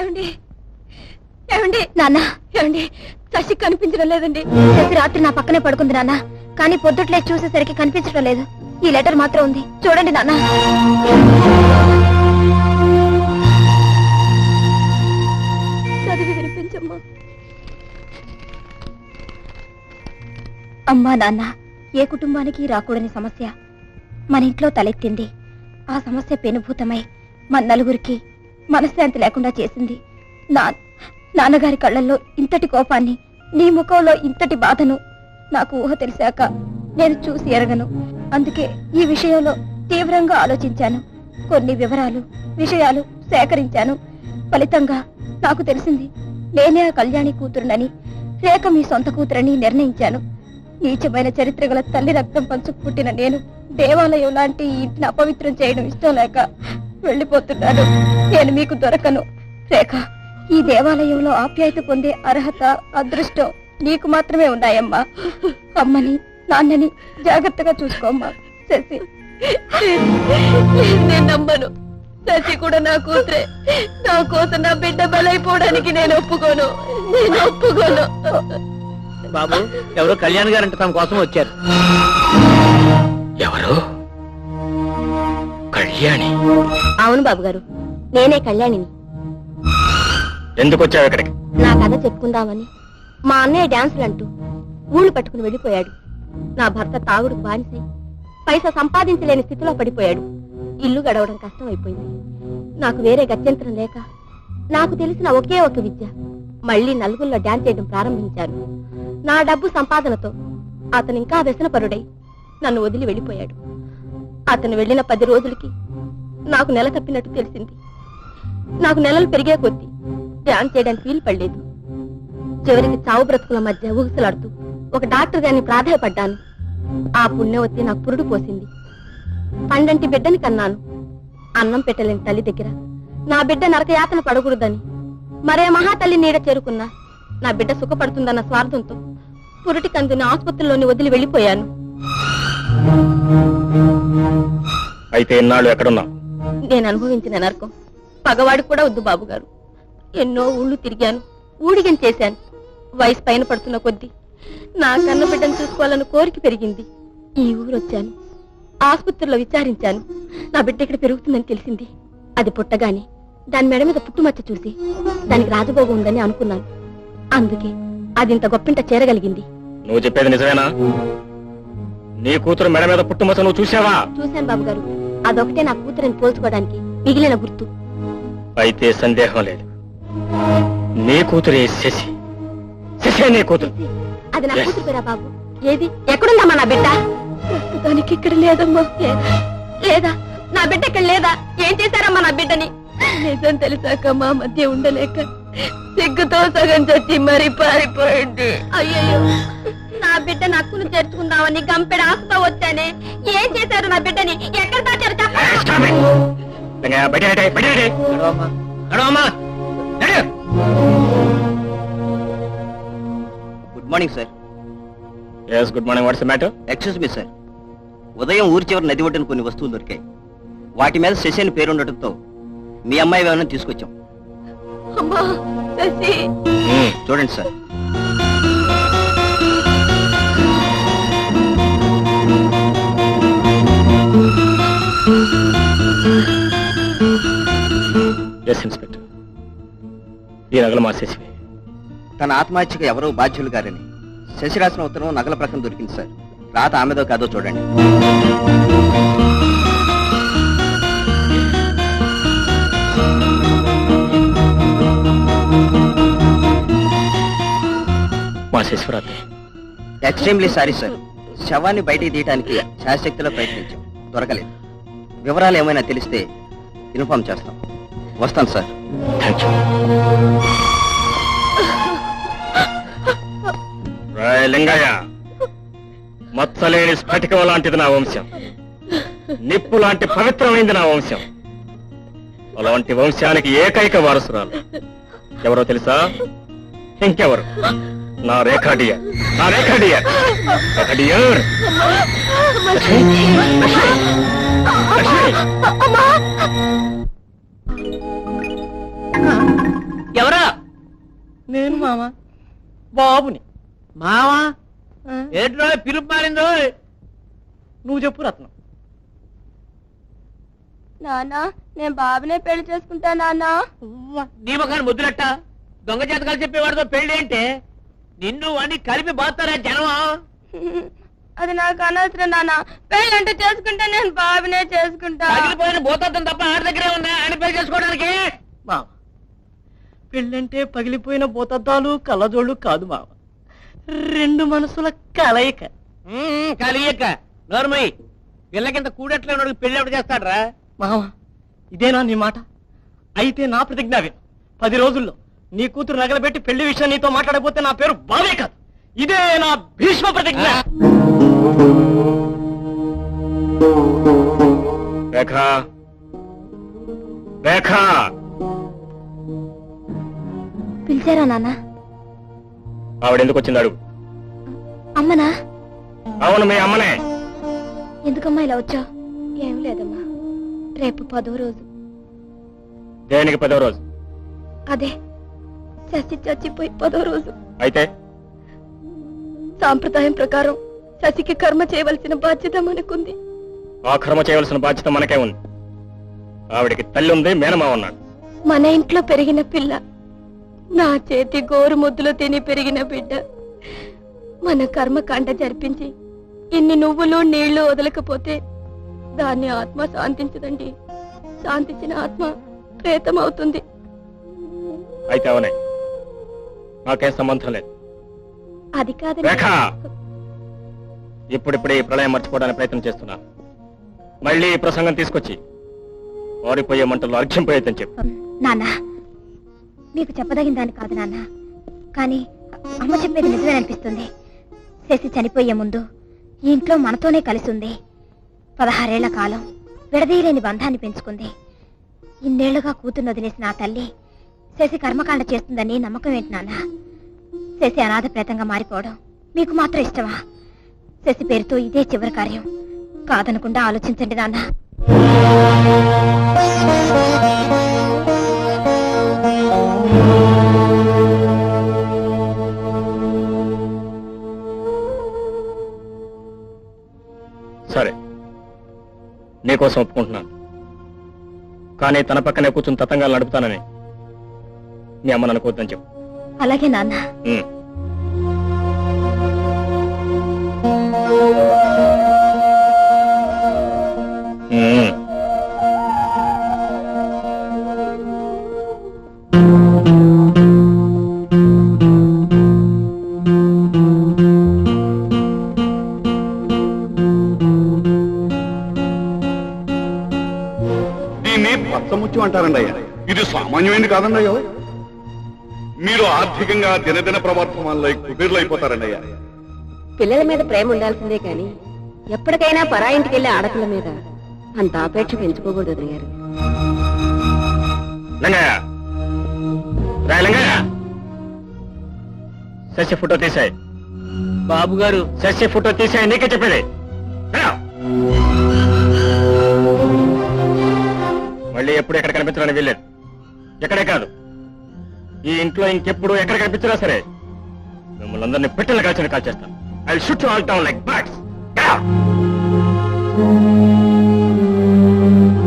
ఏమండి? ఏమండి? నాన్న ఏమండి? శశి కనిపించడం లేదండి. శశి రాత్రి నా పక్కనే పడుకుంది నాన్న. కానీ పొద్దుట్లే చూసేసరికి కనిపించడం లేదు. ఈ లెటర్ మాత్రం ఉంది. చూడండి నాన్న. చదివి వినిపించమ్మా. అమ్మా నాన్న ఏ కుటుంబానికి రాకూడని సమస్య? మన ఇంట్లో తలెత్తింది. ఆ సమస్య పెనుభూతమై మన నలుగురికి మనశ్శాంతి లేకుండా చేసింది. నా నాన్నగారి కళ్ళల్లో ఇంతటి కోపాన్ని నీ ముఖంలో ఇంతటి బాధను నాకు ఊహ తెలిసాక నేను చూసి ఎరగను. అందుకే ఈ విషయంలో తీవ్రంగా ఆలోచించాను. కొన్ని వివరాలు విషయాలు సేకరించాను. ఫలితంగా నాకు తెలిసింది నేనే ఆ కళ్యాణి కూతురునని రేఖ మీ సొంత కూతురని నిర్ణయించాను. నీచమైన చరిత్ర గల తల్లి రక్తం పంచుకు పుట్టిన నేను దేవాలయం లాంటి ఇంటిని అపవిత్రం చేయడం ఇష్టం లేక వెళ్ళిపోతున్నాను నేను మీకు దొరకను. రేఖ ఈ దేవాలయంలో ఆప్యాయత పొందే అర్హత అదృష్టం నీకు మాత్రమే ఉన్నాయమ్మా. అమ్మని నాన్నని జాగ్రత్తగా చూసుకోమ్మా శశి. నేను నమ్మను. శశి కూడా నా కూతురే. నా కోసం నా బిడ్డ బలైపోవడానికి నేను ఒప్పుకోను. నేను ఒప్పుకోను. బాబు ఎవరో కళ్యాణ్ గారంట తమ కోసం వచ్చారు. ఎవరు? కళ్యాణి. అవును బాబు గారు నేనే కళ్యాణిని. ఎందుకు వచ్చావు ఇక్కడికి? నా కథ చెప్పుకుందామని మా అన్నయ్య డాన్సులు అంటూ ఊళ్ళు పట్టుకుని వెళ్ళిపోయాడు. నా భర్త తాగుడుకు బానిసై పైసా సంపాదించలేని స్థితిలో పడిపోయాడు. ఇల్లు గడవడం కష్టం అయిపోయింది నాకు వేరే గత్యంతరం లేక నాకు తెలిసిన ఒకే ఒక విద్య. మళ్ళీ నలుగుల్లో డాన్స్ చేయడం ప్రారంభించాను నా డబ్బు సంపాదనతో అతను ఇంకా వ్యసనపరుడై నన్ను వదిలి వెళ్ళిపోయాడు. అతను వెళ్ళిన పది రోజులకి నాకు నెల తప్పినట్టు తెలిసింది. నాకు నెలలు పెరిగే కొద్దీ ధ్యానం చేయడానికి వీలు పడలేదు. చివరికి చావు బ్రతుకుల మధ్య ఊగిసలాడుతూ ఒక డాక్టర్ గారిని ప్రాధాయపడ్డాను. ఆ పుణ్యవతి నాకు పురుడు పోసింది. పండంటి బిడ్డని కన్నాను. అన్నం పెట్టలేని తల్లి దగ్గర నా బిడ్డ నరకయాతన పడకూడదని మరే మహాతల్లి నీడ చేరుకున్నా నా బిడ్డ సుఖపడుతుందన్న స్వార్థంతో పురుటి కందుని ఆసుపత్రిలోని వదిలి వెళ్ళిపోయాను. అయితే ఇన్నాళ్ళు ఎక్కడున్నావు? నేను అనుభవించిన నరకం. పగవాడికి కూడా వద్దు బాబు గారు ఎన్నో ఊళ్ళు తిరిగాను ఊడిగం చేశాను. వయసు పైన పడుతున్న కొద్దీ నా కన్న బిడ్డను చూసుకోవాలన్న కోరిక పెరిగింది. ఈ ఊరు వచ్చాను ఆసుపత్రిలో విచారించాను. నా బిడ్డ ఇక్కడ పెరుగుతుందని తెలిసింది. అది పుట్టగానే దాని మెడ మీద పుట్టుమచ్చ చూసి దానికి రాజభోగం ఉందని అనుకున్నాను. అందుకే అది ఇంత గొప్పింట చేరగలిగింది. నువ్వు చెప్పేది నిజమేనా? నీ కూతురు మెడ మీద పుట్టుమచ్చ నువ్వు చూసావా చూశాను బాబు గారు అదొకటే నా కూతురిని పోల్చుకోవడానికి మిగిలిన గుర్తు. అయితే సందేహం లేదు. నీ కూతురే శశి. శశి నీ కూతురు. అది నా. కూతురు పేరా బాబు? ఏది? ఎక్కడుందమ్మా నా బిడ్డ? ప్రస్తుతానికి ఇక్కడ లేదమ్మా. లేదా లేదా? నా బిడ్డ ఇక్కడ లేదా? ఏం చేశారమ్మా నా బిడ్డని? నిజం తెలిసాక మా మధ్య ఉండలేక సిగ్గుతో సగం చచ్చి మరి పారిపోయింది. అయ్యయ్యో. నా బిడ్డ నక్కును చేర్చుకుందామని గంపెడ ఆశతో వచ్చానే. ఏం చేశారు నా బిడ్డని? ఎక్కడ దాచారు? Good morning sir. Yes, good morning. What's the matter? Excuse me sir. ఉదయం ఊరి చివరి నది ఒడ్డున కొన్ని వస్తువులు దొరికాయి. వాటి మీద శశి అని పేరు ఉండటంతో మీ అమ్మాయి ఏమైనా తీసుకొచ్చాం. Hmm. చూడండి సార్. ఈ నగలు మా తన ఆత్మహత్యకు ఎవరో బాధ్యులు గారని. శశి రాసిన ఉత్తరం నగల ప్రక్కన దొరికింది సార్. రాత ఆమెదో కాదో చూడండి. మా శశివరాత్రి ఎక్స్ట్రీమ్లీ సారీ సార్ శవాన్ని బయటికి తీయడానికి శాశక్తిలో ప్రయత్నించాం. దొరకలేదు. వివరాలు ఏమైనా తెలిస్తే ఇన్ఫార్మ్ చేస్తాం. వస్తాను sir. Thank you Rai Lingaiah మచ్చలేని స్ఫటికం లాంటిది నా వంశం. నిప్పు లాంటి పవిత్రమైంది నా వంశం. అలాంటి వంశానికి ఏకైక వారసురాలు. ఎవరో తెలుసా? ఇంకెవరు? నా రేఖాడియర్. నా రేఖాడియర్. రేఖాడియర్. లక్ష్మి. నేను మామ. బాబుని. మావా? ఏంట్రో పిలుపు మారిందో? నువ్వు చెప్పు రత్నం. నానా నేను బాబునే పెళ్ళి చేసుకుంటా నానా నీ ముఖాన్ని ముద్దులట్ట. దొంగ జాతకాలు చెప్పేవాడితో పెళ్ళి అంటే నిన్ను అని కలిపి బాస్తారా జనం అది నాకు అనవసరం నానా పెళ్ళి అంటే చేసుకుంటా నేను బాబునే చేసుకుంటా. పగిలిపోయిన భూతత్వం తప్ప ఆడి దగ్గరే ఉందా అని పెళ్ళి చేసుకోవడానికి? మామ. పెళ్ళంటే పగిలిపోయిన భూతద్దాలు కళ్ళజోళ్ళు కాదు మామ. రెండు మనసుల కలయిక. కలయిక. నోర్మయ్య పిల్లకింత కూడట్లే పెళ్ళి ఎవడు చేస్తాడరా? మామ ఇదేనా నీ మాట? అయితే నా ప్రతిజ్ఞ విను. పది రోజుల్లో నీ కూతురు నగలబెట్టి పెళ్ళి విషయం నీతో మాట్లాడకపోతే నా పేరు బావే కాదు. ఇదే నా భీష్మ ప్రతిజ్ఞ. రేఖ. రేఖ. పిలిచారా నాన్న? ఆవిడెందుకు వచ్చింది అడుగు. అమ్మనా? అవును మీ అమ్మనే. ఎందుకమ్మా ఇలా వచ్చావు? ఏం లేదమ్మా. రేపు పదో రోజు. దేనికి పదో రోజు? అదే. శశి చచ్చిపోయి పదో రోజు. అయితే? సాంప్రదాయం ప్రకారం శశికి కర్మ చేయవలసిన బాధ్యత మనకుంది. ఆ కర్మ చేయవలసిన బాధ్యత మనకే ఉంది. ఆవిడికి తల్లి ఉంది మేనమా ఉన్నాడు. మన ఇంట్లో పెరిగిన పిల్ల. నా చేతి గోరు ముద్దులు తిని పెరిగిన బిడ్డ. మన కర్మకాండ జరిపించి ఇన్ని నువ్వులు నీళ్ళు వదలకపోతే దాన్ని ఆత్మ శాంతించదండి. శాంతించిన ఆత్మ ప్రేతం అవుతుంది అయితే అవనే నాకేం సంబంధం లేదు. అది కాదు రేఖ! ఇప్పుడిప్పుడే ఈ ప్రళయం మర్చిపోవడానికి ప్రయత్నం చేస్తున్నా. మళ్ళీ ఈ ప్రసంగం తీసుకొచ్చి వారిపోయే మంటల్లో అర్ఘ్యం పోయేదని చెప్పు. నాన్న మీకు చెప్పదగిన దాని కాదు నాన్న. కానీ అమ్మ చెప్పేది నిజమే అనిపిస్తుంది. శశి చనిపోయే ముందు ఈ ఇంట్లో మనతోనే కలిసి ఉంది పదహారేళ్ళ కాలం విడదీయలేని బంధాన్ని పెంచుకుంది. ఇన్నేళ్ళుగా కూతుర్ని వదిలేసిన ఆ తల్లి శశి కర్మకాండ చేస్తుందని నమ్మకం ఏంటి నాన్న? శశి అనాథ ప్రేతంగా మారిపోవడం మీకు మాత్రం ఇష్టమా? శశి పేరుతో ఇదే చివరి కార్యం. కాదనకుండా ఆలోచించండి నాన్న. నీకోసం ఒప్పుకుంటున్నాను. కానీ తన పక్కనే కూర్చుని తతంగా నడుపుతానని మీ అమ్మను అనుకోవద్దని చెప్పు. అలాగే నాన్న. అంటారండి అయ్యా? ఇది సామాన్యమైనది కాదండి అయ్యో. మీరు ఆర్థికంగా దినదిన ప్రవర్తమానలో కుబేర్లు అయిపోతారండి అయ్యా. పిల్లల మీద ప్రేమ ఉండాల్సిందే కానీ ఎప్పటికైనా పరాయింటికి వెళ్ళే ఆడపిల్ల మీద అంత ఆపేక్ష పెంచుకోకూడదు వదిన గారు. శశి ఫోటో తీసాయి. బాబు గారు శశి ఫోటో తీసాయి నీకే చెప్పేది. ఎప్పుడు ఎక్కడ కనిపించడానికి వీల్లేదు. ఎక్కడే కాదు. ఈ ఇంట్లో ఇంకెప్పుడు ఎక్కడ కనిపించినా సరే మిమ్మల్ని అందరినీ పెట్టెలు కాల్చిన కాల్ చేస్తాను. I shoot all down like bats